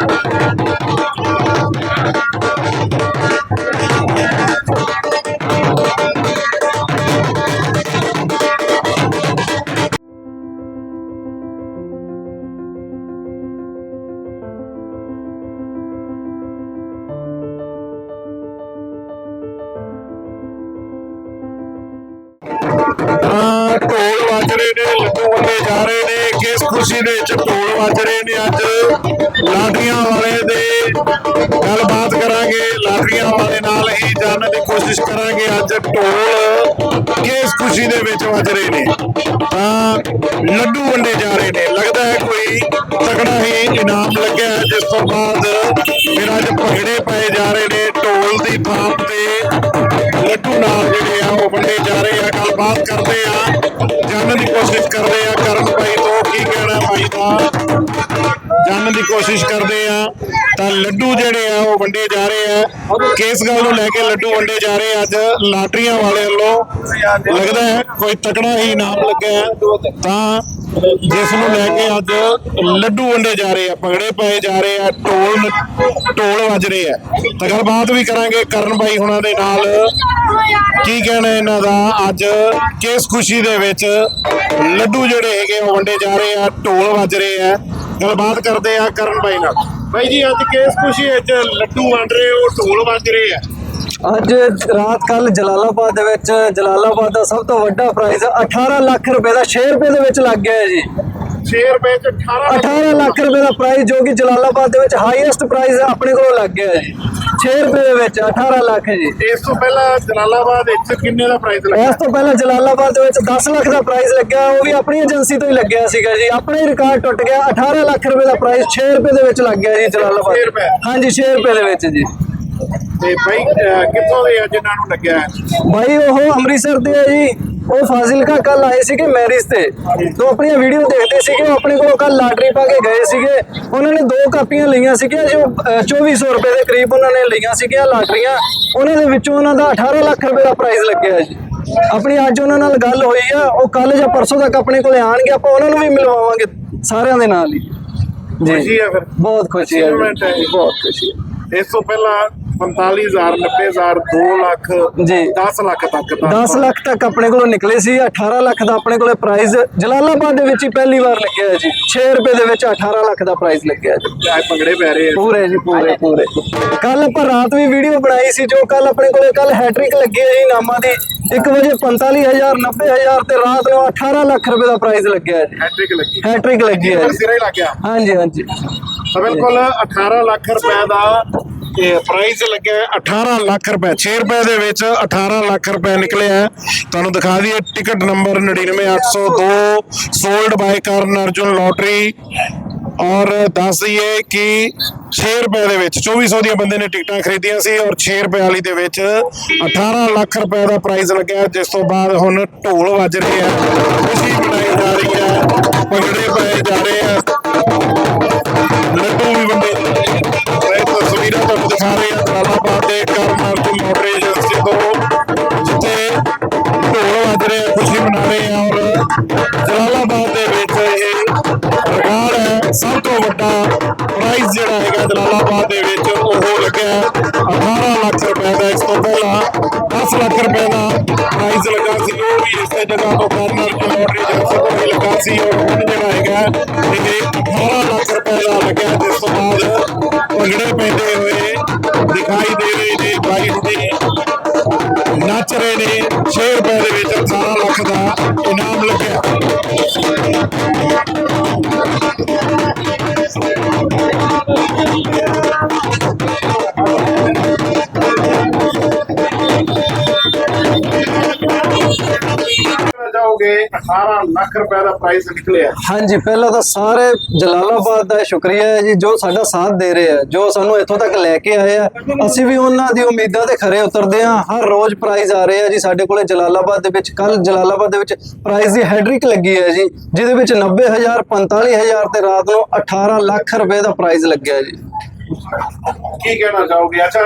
ਤਾਂ ਢੋਲ ਵੱਜ ਰਹੇ ਨੇ, ਲੱਡੂ ਵੰਡੇ ਜਾ ਰਹੇ ਨੇ, ਕਿਸ ਖੁਸ਼ੀ ਦੇ ਵਿੱਚ ਢੋਲ ਵੱਜ ਰਹੇ ਨੇ ਅੱਜ? ਲਾਟਰੀਆਂ ਵਾਲੇ ਦੇ ਗੱਲਬਾਤ ਕਰਾਂਗੇ, ਲਾਟਰੀਆਂ ਵਾਲੇ ਨਾਲ ਹੀ ਜਾਣਨ ਦੀ ਕੋਸ਼ਿਸ਼ ਕਰਾਂਗੇ ਅੱਜ ਢੋਲ ਕਿਸ ਖੁਸ਼ੀ ਦੇ ਵਿੱਚ ਵੱਜ ਰਹੇ ਨੇ? ਤਾਂ ਲੱਡੂ ਵੰਡੇ ਜਾ ਰਹੇ ਨੇ। ਲੱਗਦਾ ਹੈ ਕੋਈ ਤਕੜਾ ਹੀ ਇਨਾਮ ਲੱਗਿਆ ਜਿਸ ਤੋਂ ਬਾਅਦ ਫਿਰ ਅੱਜ ਭੰਗੜੇ ਪਏ ਜਾ ਰਹੇ ਨੇ ਢੋਲ ਦੀ ਥਾਪ ਤੇ। ਲੱਡੂ ਨਾਲ ਜਿਹੜੇ ਆ, ਉਹ ਵੰਡੇ ਜਾ ਰਹੇ ਆ। ਗੱਲਬਾਤ ਕਰਦੇ ਆ। ਜਾਣਨ ਦੀ ਕੋਸ਼ਿਸ਼ ਕਰਦੇ ਆ, ਕਰਨ ਭਾਈ ਤੋਂ ਕੀ ਕਹਿਣਾ ਭਾਈ ਦਾ। ਜਾਣਨ ਦੀ ਕੋਸ਼ਿਸ਼ ਕਰਦੇ ਆ। ਤਾਂ ਲੱਡੂ ਜਿਹੜੇ ਆ, ਉਹ ਵੰਡੇ ਜਾ ਰਹੇ ਆ। ਕਿਸ ਗੱਲ ਨੂੰ ਲੈ ਕੇ ਲੱਡੂ ਵੰਡੇ ਜਾ ਰਹੇ ਆ ਅੱਜ? ਲਾਟਰੀਆਂ ਵਾਲੇ ਵੱਲੋਂ। ਲੱਗਦਾ ਹੈ ਕੋਈ ਤਕੜਾ ਹੀ ਇਨਾਮ ਲੱਗਿਆ ਤਾਂ ਜਿਸ ਨੂੰ ਲੈ ਕੇ ਅੱਜ ਲੱਡੂ ਵੰਡੇ ਜਾ ਰਹੇ ਆ ਪਗੜੇ ਪਏ ਜਾ ਰਹੇ ਆ, ਢੋਲ ਢੋਲ ਵੱਜ ਰਹੇ ਆ। ਤਾਂ ਗੱਲਬਾਤ ਵੀ ਕਰਾਂਗੇ ਕਰਨ ਬਾਈ ਹੁਣਾਂ ਦੇ ਨਾਲ। ਕੀ ਕਹਿਣਾ ਇਹਨਾਂ ਦਾ? ਅੱਜ ਕਿਸ ਖੁਸ਼ੀ ਦੇ ਵਿੱਚ ਲੱਡੂ ਜਿਹੜੇ ਹੈਗੇ ਉਹ ਵੰਡੇ ਜਾ ਰਹੇ ਆ, ਢੋਲ ਵੱਜ ਰਹੇ ਆ। ਗੱਲਬਾਤ ਕਰਦੇ ਆ ਕਰਨ ਬਾਈ ਨਾਲ। ਬਾਈ ਜੀ, ਅੱਜ ਕਿਸ ਖੁਸ਼ੀ ਵਿੱਚ ਲੱਡੂ ਵੰਡ ਰਹੇ ਹੋ, ਢੋਲ ਵੱਜ ਰਹੇ ਆ? ਅੱਜ ਰਾਤ ਕੱਲ ਜਲਾਲਾਬਾਦ ਦੇ ਵਿੱਚ ਜਲਾਲਾਬਾਦ ਦਾ ਸਭ ਤੋਂ ਵੱਡਾ ਪ੍ਰਾਈਜ਼ 18 ਲੱਖ ਰੁਪਏ ਦਾ 6 ਰੁਪਏ ਦੇ ਵਿੱਚ ਲੱਗ ਗਿਆ ਹੈ ਜੀ। 6 ਰੁਪਏ ਚ 18 18 ਲੱਖ ਰੁਪਏ ਦਾ ਪ੍ਰਾਈਜ਼ ਜੋ ਕਿ ਜਲਾਲਾਬਾਦ ਦੇ ਵਿੱਚ ਹਾਈਐਸਟ ਪ੍ਰਾਈਜ਼ ਆਪਣੇ ਕੋਲ ਲੱਗ ਗਿਆ ਜੀ। 6 ਰੁਪਏ ਦੇ ਵਿੱਚ 18 ਲੱਖ ਜੀ। ਇਸ ਤੋਂ ਪਹਿਲਾਂ ਜਲਾਲਾਬਾਦ ਵਿੱਚ ਕਿੰਨੇ ਦਾ ਪ੍ਰਾਈਸ ਲੱਗਾ ਇਸ ਤੋਂ ਪਹਿਲਾਂ ਜਲਾਲਾਬਾਦ ਦੇ ਵਿੱਚ 10 ਲੱਖ ਦਾ ਪ੍ਰਾਈਜ਼ ਲੱਗਿਆ ਉਹ ਵੀ ਆਪਣੀ ਏਜੰਸੀ ਤੋਂ ਹੀ ਲੱਗਿਆ ਸੀਗਾ ਜੀ। ਆਪਣਾ ਹੀ ਰਿਕਾਰਡ ਟੁੱਟ ਗਿਆ 18 ਲੱਖ ਰੁਪਏ ਦਾ ਪ੍ਰਾਈਜ਼ 6 ਰੁਪਏ ਦੇ ਵਿੱਚ ਲੱਗ ਗਿਆ ਜੀ ਜਲਾਲਾਬਾਦ? ਹਾਂਜੀ 6 ਰੁਪਏ ਦੇ ਵਿੱਚ ਜੀ। ਤੇ ਭਾਈ ਕਿੱਥੋਂ ਦੇ ਆ ਜਿਨ੍ਹਾਂ ਨੂੰ ਲੱਗਿਆ? ਭਾਈ ਉਹ ਅੰਮ੍ਰਿਤਸਰ ਦੇ ਆ ਜੀ। ਉਹ ਫਾਜ਼ਿਲਕਾ ਕੱਲ ਆਏ ਸੀਗੇ ਮੈਰਿਜ ਤੇ। ਤੋਂ ਆਪਣੀਆਂ ਵੀਡੀਓ ਦੇਖਦੇ ਸੀਗੇ ਉਹ ਆਪਣੇ ਕੋਲੋਂ ਕੱਲ ਲਾਟਰੀ ਪਾ ਕੇ ਗਏ ਸੀਗੇ। ਉਹਨਾਂ ਨੇ ਦੋ ਕਾਪੀਆਂ ਲਈਆਂ ਸੀਗੀਆਂ ਜੋ ਅਹ, 2400 ਰੁਪਏ ਦੇ ਕਰੀਬ ਉਹਨਾਂ ਨੇ ਲਈਆਂ ਸੀਗੀਆਂ ਲਾਟਰੀਆਂ। ਉਹਨਾਂ ਦੇ ਵਿੱਚੋਂ ਉਹਨਾਂ ਦਾ 18 ਲੱਖ ਰੁਪਏ ਦਾ ਪ੍ਰਾਈਜ਼ ਲੱਗਿਆ ਜੀ। ਆਪਣੀ ਅੱਜ ਉਹਨਾਂ ਨਾਲ ਗੱਲ ਹੋਈ ਆ ਉਹ ਕੱਲ ਜਾਂ ਪਰਸੋਂ ਤੱਕ ਆਪਣੇ ਕੋਲੇ ਆਣਗੇ ਆਪਾਂ ਉਹਨਾਂ ਨੂੰ ਵੀ ਮਿਲਵਾਵਾਂਗੇ ਸਾਰਿਆਂ ਦੇ ਨਾਲ ਹੀ। ਖੁਸ਼ੀ ਜੀ ਫਿਰ। ਬਹੁਤ ਖੁਸ਼ੀ ਜੀ। ਬਹੁਤ ਖੁਸ਼ੀ ਹੈ ਇਸ ਤੋਂ ਪਹਿਲਾਂ 45000 90000 2 ਲੱਖ ਜੀ। 10 ਲੱਖ ਤੱਕ ਤਾਂ 10 ਲੱਖ ਤੱਕ ਆਪਣੇ ਕੋਲੋਂ ਨਿਕਲੇ ਸੀ 18 ਲੱਖ ਦਾ ਆਪਣੇ ਕੋਲੇ ਪ੍ਰਾਈਜ਼ ਜਲਾਲਾਬਾਦ ਦੇ ਵਿੱਚ ਹੀ ਪਹਿਲੀ ਵਾਰ ਲੱਗਿਆ ਹੈ ਜੀ। 6 ਰੁਪਏ ਦੇ ਵਿੱਚ 18 ਲੱਖ ਦਾ ਪ੍ਰਾਈਜ਼ ਲੱਗਿਆ ਜੀ। ਭੰਗੜੇ ਪੈ ਰਹੇ ਆ। ਪੂਰੇ ਜੀ ਪੂਰੇ ਪੂਰੇ। ਕੱਲ ਆਪਾਂ ਰਾਤ ਵੀ ਵੀਡੀਓ ਬਣਾਈ ਸੀ ਜੋ ਕੱਲ ਆਪਣੇ ਕੋਲੇ ਕੱਲ ਹੈਟ੍ਰਿਕ ਲੱਗੀ ਹੈ ਜੀ ਨਾਮਾਂ ਦੀ। 1 ਵਜੇ 45000 90000 ਤੇ ਰਾਤ ਨੂੰ 18 ਲੱਖ ਰੁਪਏ ਦਾ ਪ੍ਰਾਈਜ਼ ਲੱਗਿਆ ਜੀ। ਹੈਟ੍ਰਿਕ ਲੱਗੀ। ਹੈਟ੍ਰਿਕ ਲੱਗੀ ਹੈ ਸਿਰੇ ਲੱਗ ਗਿਆ। ਹਾਂਜੀ ਹਾਂਜੀ। ਬਿਲਕੁਲ 18 ਲੱਖ ਰੁਪਏ ਦਾ ਇਹ ਪ੍ਰਾਈਸ ਲੱਗਿਆ ਹੈ 18 ਲੱਖ ਰੁਪਏ 6 ਰੁਪਏ ਦੇ ਵਿੱਚ 18 ਲੱਖ ਰੁਪਏ ਨਿਕਲਿਆ ਹੈ। ਤੁਹਾਨੂੰ ਦਿਖਾ ਦਈਏ, ਟਿਕਟ ਨੰਬਰ 99802 ਸੋਲਡ ਬਾਈ ਕਰਨ ਅਰਜੁਨ ਲੋਟਰੀ ਔਰ ਦੱਸ ਦਈਏ ਕਿ 6 ਰੁਪਏ ਦੇ ਵਿੱਚ 2400 ਦੀਆਂ ਬੰਦੇ ਨੇ ਟਿਕਟਾਂ ਖਰੀਦੀਆਂ ਸੀ ਔਰ 6 ਰੁਪਏ ਵਾਲੀ ਦੇ ਵਿੱਚ 18 ਲੱਖ ਰੁਪਏ ਦਾ ਪ੍ਰਾਈਜ਼ ਲੱਗਿਆ। ਜਿਸ ਤੋਂ ਬਾਅਦ ਹੁਣ ਢੋਲ ਵੱਜ ਰਹੇ ਆ। ਖੁਸ਼ੀ ਮਨਾਈ ਜਾ ਰਹੀ ਹੈ, ਭੰਗੜੇ ਪਏ ਜਾ ਰਹੇ ਆ। ਦਿਖਾ ਰਹੇ ਹਾਂ ਜਲਾਲਾਬਾਦ ਦੇ ਕਰਨ ਅਰਜੁਨ ਮੋਟਰ ਏਜੰਸੀ ਤੋਂ ਜਿੱਥੇ ਢੋਲ ਵੱਜ ਰਹੇ ਆ ਖੁਸ਼ੀ ਮਨਾ ਰਹੇ ਆ ਔਰ ਜਲਾਲਾਬਾਦ ਦੇ ਵਿੱਚ ਇਹ ਰਿਕਾਰਡ ਹੈ ਸਭ ਤੋਂ ਵੱਡਾ ਪ੍ਰਾਈਜ਼ ਜਿਹੜਾ ਹੈਗਾ ਜਲਾਲਾਬਾਦ ਦੇ ਵਿੱਚ ਉਹ ਲੱਗਿਆ ਹੈ 18 ਲੱਖ ਰੁਪਏ ਦਾ ਇਸ ਤੋਂ ਪਹਿਲਾਂ 10 ਲੱਖ ਰੁਪਏ ਦਾ ਪ੍ਰਾਈਜ਼ ਲੱਗਾ ਸੀ ਉਹ ਵੀ ਇਸੇ ਜਗ੍ਹਾ ਤੋਂ ਕਰਨ ਅਰਜੁਨ ਮੋਟਰ ਏਜੰਸੀ ਤੋਂ ਹੀ ਲੱਗਾ ਸੀ ਔਰ ਹੁਣ ਜਿਹੜਾ ਹੈਗਾ ਇਹ 18 ਲੱਖ ਰੁਪਏ ਦਾ ਲੱਗਿਆ ਜਿਸ ਤੋਂ ਬਾਅਦ ਭੰਗੜੇ ਪੈਂਦੇ ਹੋਏ ਦਿਖਾਈ ਦੇ ਰਹੇ ਨੇ ਬਾਈ ਹੁਣੇ ਨੱਚ ਰਹੇ ਨੇ 6 ਰੁਪਏ ਦੇ ਵਿੱਚ 18 ਲੱਖ ਦਾ ਜਾਓਗੇ 18 ਲੱਖ ਰੁਪਏ ਦਾ ਪ੍ਰਾਈਜ਼ ਨਿਕਲਿਆ। ਹਾਂਜੀ ਪਹਿਲਾਂ ਤਾਂ ਸਾਰੇ ਜਲਾਲਾਬਾਦ ਦਾ ਸ਼ੁਕਰੀਆ ਹੈ ਜੀ ਜੋ ਸਾਡਾ ਸਾਥ ਦੇ ਰਹੇ ਆ ਜੋ ਸਾਨੂੰ ਇੱਥੋਂ ਤੱਕ ਲੈ ਕੇ ਆਏ ਆ। ਅਸੀਂ ਵੀ ਉਹਨਾਂ ਦੀ ਉਮੀਦਾਂ ਤੇ ਖਰੇ ਉਤਰਦੇ ਆ ਹਰ ਰੋਜ਼ ਪ੍ਰਾਈਜ਼ ਆ ਰਹੇ ਆ ਜੀ ਸਾਡੇ ਕੋਲੇ ਜਲਾਲਾਬਾਦ ਦੇ ਵਿੱਚ ਕੱਲ ਜਲਾਲਾਬਾਦ ਦੇ ਵਿੱਚ ਪ੍ਰਾਈਜ਼ ਦੀ ਹੈਡਰਿਕ ਲੱਗੀ ਹੈ ਜੀ ਜਿਹਦੇ ਵਿੱਚ 90000 45000 ਤੇ ਰਾਤ ਨੂੰ 18 ਲੱਖ ਰੁਪਏ ਦਾ ਪ੍ਰਾਈਜ਼ ਲੱਗਿਆ ਜੀ। ਕੀ ਕਹਿਣਾ ਚਾਹੋਗੇ? ਅੱਛਾ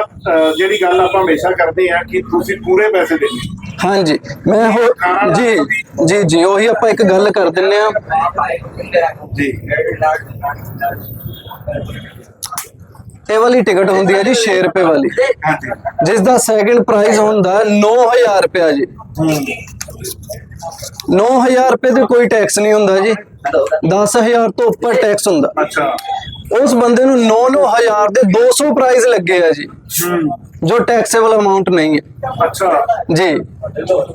ਜਿਹੜੀ ਗੱਲ ਆਪਾਂ ਹਮੇਸ਼ਾ ਕਰਦੇ ਆ ਕਿ ਤੁਸੀਂ ਪੂਰੇ ਪੈਸੇ ਦੇਣੇ ਹਾਂਜੀ ਮੈਂ ਹੋ ਜੀ ਜੀ ਜੀ ਉਹੀ ਆਪਾਂ ਇੱਕ ਗੱਲ ਕਰ ਦਿੰਨੇ ਆ। ਜੀ ਇਹ ਵਾਲੀ ਟਿਕਟ ਹੁੰਦੀ ਹੈ ਜੀ 6 ਰੁਪਏ ਵਾਲੀ। ਜਿਸ ਦਾ ਸੈਕਿੰਡ ਪ੍ਰਾਈਸ ਹੁੰਦਾ 9000 ਰੁਪਏ ਜੀ। 9000 ਰੁਪਏ ਤੇ ਕੋਈ ਟੈਕਸ ਨਹੀਂ ਹੁੰਦਾ ਜੀ। 10000 ਤੋਂ ਉੱਪਰ ਟੈਕਸ ਹੁੰਦਾ। ਅੱਛਾ। ਉਸ ਬੰਦੇ ਨੂੰ 9-9000 ਦੇ 200 ਪ੍ਰਾਈਸ ਲੱਗੇ ਆ ਜੀ। ਜੋ ਟੈਕਸੇਬਲ ਅਮਾਉਂਟ ਨਹੀਂ ਹੈ। ਅੱਛਾ। ਜੀ।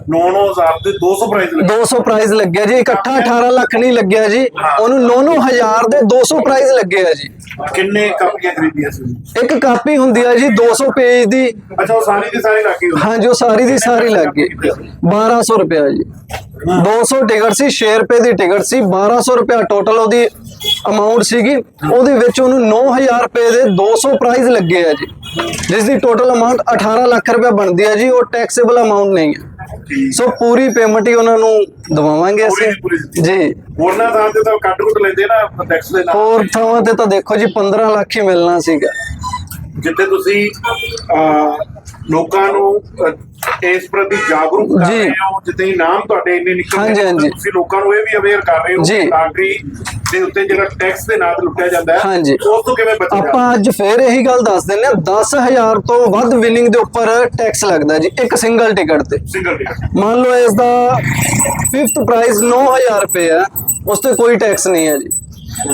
9000 ਦੇ 200 ਪ੍ਰਾਈਸ ਲੱਗੇ। 200 ਪ੍ਰਾਈਸ ਲੱਗਿਆ ਜੀ। ਇਕੱਠਾ 18 ਲੱਖ ਨਹੀਂ ਲੱਗਿਆ ਜੀ। ਉਹਨੂੰ 9-9000 ਦੇ 200 ਪ੍ਰਾਈਸ ਲੱਗੇ ਆ ਜੀ। ਕਿੰਨੇ ਕਾਪੀਆਂ ਖਰੀਦੀਆਂ ਸੀ? ਇੱਕ ਕਾਪੀ ਹੁੰਦੀ ਆ ਜੀ 200 ਪੇਜ ਦੀ। ਅੱਛਾ ਉਹ ਸਾਰੀ ਦੀ ਸਾਰੀ ਰੱਖੀ ਹੋਈ ਹਾਂਜੀ ਉਹ ਸਾਰੀ ਦੀ ਸਾਰੀ ਲੱਗ ਗਈ। 1200 ਰੁਪਇਆ ਜੀ। 200 ਟਿਕਟ ਸੀ 6 ਰੁਪਏ ਦੀ ਟਿਕਟ ਸੀ 1200 ਰੁਪਇਆ ਟੋਟਲ ਉਹਦੀ ਅਮਾਉਂਟ ਸੀਗੀ। ਉਹਦੇ ਵਿੱਚ ਉਹਨੂੰ 9000 ਰੁਪਏ ਦੇ 200 ਪ੍ਰਾਈਸ ਲੱਗੇ ਆ ਜੀ। ਜਿਸ ਦੀ ਟੋਟਲ ਅਮਾਉਂਟ 18 ਲੱਖ ਰੁਪਏ ਬਣਦੀ ਹੈ ਜੀ ਉਹ ਟੈਕਸੇਬਲ ਅਮਾਉਂਟ ਨਹੀਂ ਹੈ। ਸੋ ਪੂਰੀ ਪੇਮੈਂਟ ਹੀ ਉਹਨਾਂ ਨੂੰ ਦਵਾਵਾਂਗੇ। ਅਸੀਂ ਜੀ ਹੋਰਨਾਂ ਥਾਂ ਤੇ ਤਾਂ ਕੱਟ ਕੁੱਟ ਲੈਂਦੇ ਨਾ ਟੈਕਸ ਦੇ ਨਾਲ ਹੋਰ ਥਾਵਾਂ ਤੇ ਤਾਂ ਦੇਖੋ ਜੀ 15 ਲੱਖ ਹੀ ਮਿਲਣਾ ਸੀਗਾ ਜਿੱਥੇ ਤੁਸੀਂ ਲੋਕਾਂ ਨੂੰ ਇਸ ਪ੍ਰਤੀ ਜਾਗਰੂਕ ਕਰ। ਰਹੇ ਹੋ ਜਿੱਥੇ ਇਨਾਮ ਤੁਹਾਡੇ ਇੰਨੇ ਨਿਕਲ ਰਹੇ। ਤੁਸੀਂ ਲੋਕਾਂ ਨੂੰ ਇਹ ਵੀ ਅਵੇਅਰ ਕਰ ਰਹੇ ਹੋ। ਕਿ ਲਾਟਰੀ ਦੇ ਉੱਤੇ ਜਿਹੜਾ ਟੈਕਸ ਦੇ ਨਾਲ ਲੁੱਟਿਆ ਜਾਂਦਾ ਹੈ ਹਾਂਜੀ। ਉਸ ਤੋਂ ਕਿਵੇਂ ਬਚਣਾ ਆਪਾਂ ਅੱਜ ਫੇਰ ਇਹੀ ਗੱਲ ਦੱਸ ਦਿੰਨੇ ਆ 10000 ਤੋਂ ਵੱਧ ਵਿਨਿੰਗ ਦੇ ਉੱਪਰ ਟੈਕਸ ਲੱਗਦਾ ਜੀ ਇੱਕ ਸਿੰਗਲ ਟਿਕਟ ਤੇ। ਸਿੰਗਲ ਟਿਕਟ ਮੰਨ ਲਓ ਇਸ ਦਾ 5th ਪ੍ਰਾਈਸ 9000 ਰੁਪਏ ਹੈ ਉਸ ਤੇ ਕੋਈ ਟੈਕਸ ਨਹੀਂ ਹੈ ਜੀ।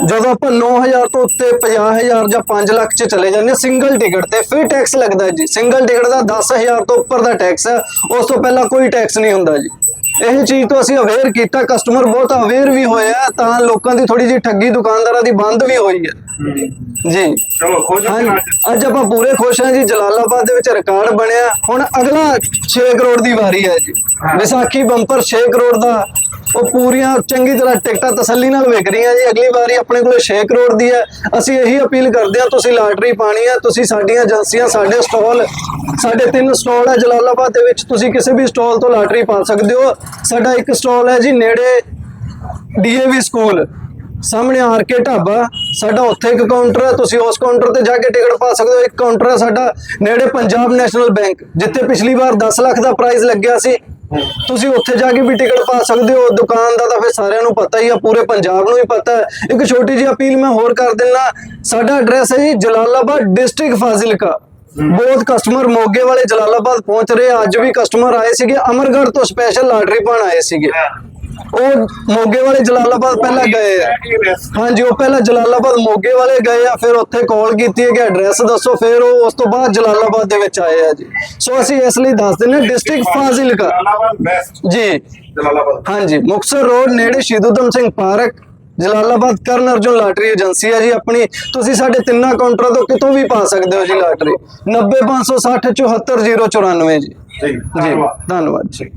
ਜਦੋਂ ਆਪਾਂ 9000 ਤੋਂ ਉੱਤੇ 50000 ਜਾਂ 5 ਲੱਖ ਚ ਚਲੇ ਜਾਂਦੇ ਸਿੰਗਲ ਟਿਕਟ ਤੇ ਫਿਰ ਟੈਕਸ ਲੱਗਦਾ ਜੀ। ਸਿੰਗਲ ਟਿਕਟ ਦਾ 10000 ਤੋਂ ਉੱਪਰ ਦਾ ਟੈਕਸ ਹੈ ਉਸ ਤੋਂ ਪਹਿਲਾਂ ਕੋਈ ਟੈਕਸ ਨਹੀਂ ਹੁੰਦਾ ਜੀ। ਇਹ ਚੀਜ਼ ਤੋਂ ਅਸੀਂ ਅਵੇਅਰ ਕੀਤਾ ਕਸਟਮਰ ਬਹੁਤ ਅਵੇਅਰ ਵੀ ਹੋਇਆ ਤਾਂ ਲੋਕਾਂ ਦੀ ਥੋੜੀ ਜਿਹੀ ਠੱਗੀ ਦੁਕਾਨਦਾਰਾਂ ਦੀ ਬੰਦ ਵੀ ਹੋਈ ਹੈ। ਜੀ। ਚਲੋ ਖੁਸ਼ ਅੱਜ ਆਪਾਂ ਪੂਰੇ ਖੁਸ਼ ਹਾਂ ਜੀ ਜਲਾਲਾਬਾਦ ਦੇ ਵਿੱਚ ਰਿਕਾਰਡ ਬਣਿਆ। ਹੁਣ ਅਗਲਾ 6 ਕਰੋੜ ਦੀ ਵਾਰੀ ਹੈ ਜੀ। ਵਿਸਾਖੀ ਬੰਪਰ 6 ਕਰੋੜ ਦਾ ਉਹ ਪੂਰੀਆਂ ਚੰਗੀ ਤਰ੍ਹਾਂ ਟਿਕਟਾਂ ਤਸੱਲੀ ਨਾਲ ਵਿਕ ਰਹੀਆਂ ਜੀ। ਅਗਲੀ ਵਾਰੀ ਆਪਣੇ ਕੋਲ 6 ਕਰੋੜ ਦੀ ਹੈ। ਅਸੀਂ ਇਹੀ ਅਪੀਲ ਕਰਦੇ ਹਾਂ, ਤੁਸੀਂ ਲਾਟਰੀ ਪਾਣੀ ਹੈ, ਤੁਸੀਂ ਸਾਡੀਆਂ ਏਜੰਸੀਆਂ, ਸਾਡੇ ਸਟਾਲ, ਸਾਡੇ ਤਿੰਨ ਸਟਾਲ ਹੈ ਜਲਾਲਾਬਾਦ ਦੇ ਵਿੱਚ। ਤੁਸੀਂ ਕਿਸੇ ਵੀ ਸਟਾਲ ਤੋਂ ਲਾਟਰੀ ਪਾ ਸਕਦੇ ਹੋ। ਸਾਡਾ ਇੱਕ ਸਟਾਲ ਹੈ ਜੀ ਨੇੜੇ ਡੀਏਵੀ ਸਕੂਲ। ਸਾਹਮਣੇ ਆਰ ਕੇ ਢਾਬਾ। ਸਾਡਾ ਉੱਥੇ ਇੱਕ ਕਾਊਂਟਰ ਹੈ। ਤੁਸੀਂ ਉਸ ਕਾਊਂਟਰ ਤੇ ਜਾ ਕੇ ਟਿਕਟ ਪਾ ਸਕਦੇ ਹੋ। ਇੱਕ ਕਾਊਂਟਰ ਹੈ ਸਾਡਾ ਨੇੜੇ ਪੰਜਾਬ ਨੈਸ਼ਨਲ ਬੈਂਕ, ਜਿੱਥੇ ਪਿਛਲੀ ਵਾਰ 10 ਲੱਖ ਦਾ ਪ੍ਰਾਈਜ਼ ਲੱਗਿਆ ਸੀ। ਤੁਸੀਂ ਉੱਥੇ ਜਾ ਕੇ ਵੀ ਟਿਕਟ ਪਾ ਸਕਦੇ ਹੋ, ਦੁਕਾਨ ਦਾ ਤਾਂ ਫਿਰ ਸਾਰਿਆਂ ਨੂੰ ਪਤਾ ਹੀ ਆ, ਪੂਰੇ ਪੰਜਾਬ ਨੂੰ ਹੀ ਪਤਾ ਹੈ। ਇੱਕ ਛੋਟੀ ਜਿਹੀ ਅਪੀਲ ਮੈਂ ਹੋਰ ਕਰ ਦਿੰਨਾ, ਸਾਡਾ ਐਡਰੈਸ ਹੈ ਜੀ ਜਲਾਲਾਬਾਦ ਡਿਸਟ੍ਰਿਕਟ ਫਾਜ਼ਿਲਕਾ। ਬਹੁਤ ਕਸਟਮਰ ਮੋਗੇ ਵਾਲੇ ਜਲਾਲਾਬਾਦ ਪਹੁੰਚ ਰਹੇ ਅੱਜ ਵੀ ਕਸਟਮਰ ਆਏ ਸੀਗੇ, ਅਮਰਗੜ੍ਹ ਤੋਂ ਸਪੈਸ਼ਲ ਲਾਟਰੀ ਪਾਣ ਆਏ ਸੀਗੇ। ਉਹ ਮੋਗੇ ਵਾਲੇ ਜਲਾਲਾਬਾਦ ਪਹਿਲਾਂ ਗਏ ਆ। ਹਾਂਜੀ ਉਹ ਪਹਿਲਾਂ ਜਲਾਲਾਬਾਦ ਮੋਗੇ ਵਾਲੇ ਗਏ ਆ ਫਿਰ ਉੱਥੇ ਕਾਲ ਕੀਤੀ ਹੈ ਕਿ ਐਡਰੈਸ ਦੱਸੋ ਫਿਰ ਉਹ ਉਸ ਤੋਂ ਬਾਅਦ ਜਲਾਲਾਬਾਦ ਦੇ ਵਿੱਚ ਆਏ ਆ ਜੀ। ਸੋ ਅਸੀਂ ਇਸ ਲਈ ਦੱਸ ਦਿੰਦੇ ਡਿਸਟ੍ਰਿਕਟ ਫਾਜ਼ਿਲਕਾ। ਜੀ। ਜਲਾਲਾਬਾਦ। ਹਾਂਜੀ ਮੁਕਤਸਰ ਰੋਡ ਨੇੜੇ ਸ਼ਹੀਦ ਊਧਮ ਸਿੰਘ ਪਾਰਕ ਜਲਾਲਾਬਾਦ ਕਰਨ ਅਰਜੁਨ ਲਾਟਰੀ ਏਜੰਸੀ ਹੈ ਜੀ ਆਪਣੀ। ਤੁਸੀਂ ਸਾਡੇ ਤਿੰਨਾਂ ਕਾਊਂਟਰਾਂ ਤੋਂ ਕਿਤੋਂ ਵੀ ਪਾ ਸਕਦੇ ਹੋ ਜੀ ਲਾਟਰੀ। 90560 74094 ਜੀ। ਜੀ ਧੰਨਵਾਦ ਜੀ।